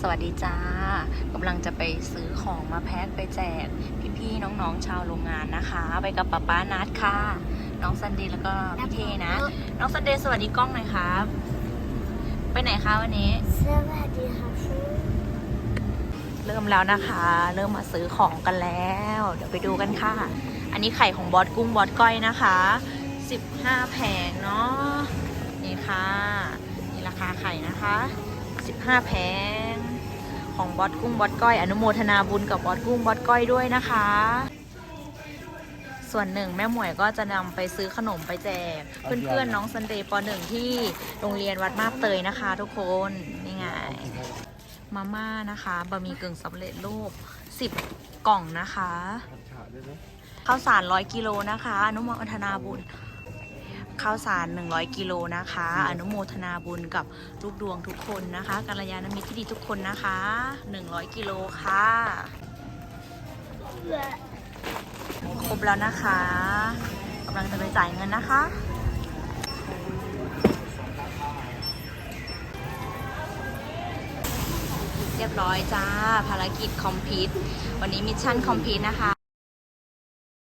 สวัสดีจ้ากำลังจะไปซื้อของมาแพ็คไปแจก พี่ๆน้องๆชาวโรงงานนะคะ ไปกับป๊าป๊านัดค่ะ น้องซันเดย์แล้วก็พี่เทนะ น้องซันเดย์สวัสดีกล้องหน่อยครับ ไปไหนคะวันนี้ สวัสดีค่ะฟูเริ่มแล้วนะคะ เริ่มมาซื้อของกันแล้ว เดี๋ยวไปดูกันค่ะ อันนี้ไข่ของบอสกุ้งบอสก้อยนะคะ 15 แผงเนาะนี่ค่ะ นี่ราคาไข่นะคะ 15 แผง ของบอสกุ้งบอสก้อย อนุโมทนาบุญกับบอสกุ้งบอสก้อยด้วยนะคะ ส่วนหนึ่งแม่หมวยก็จะนำไปซื้อขนมไปแจก เพื่อนๆน้องซันเดย์ปหนึ่งที่โรงเรียนวัดมาบเตยนะคะ ทุกคนนี่ไงมาม่านะคะบะหมี่กึ่งสำเร็จรูป10 กล่องนะคะข้าวสาร100กิโลนะคะอนุโมทนาบุญ ข้าวสาร 100 กิโลนะคะ อนุโมทนาบุญกับลูกดวงทุกคนนะคะกัลยาณมิตรที่ดีทุกคนนะคะ 100 กิโลค่ะครบแล้วนะคะกำลังจะไปจ่ายเงินนะคะเรียบร้อยจ้า ภารกิจคอมพลีทวันนี้มิชชั่นคอมพลีทนะคะ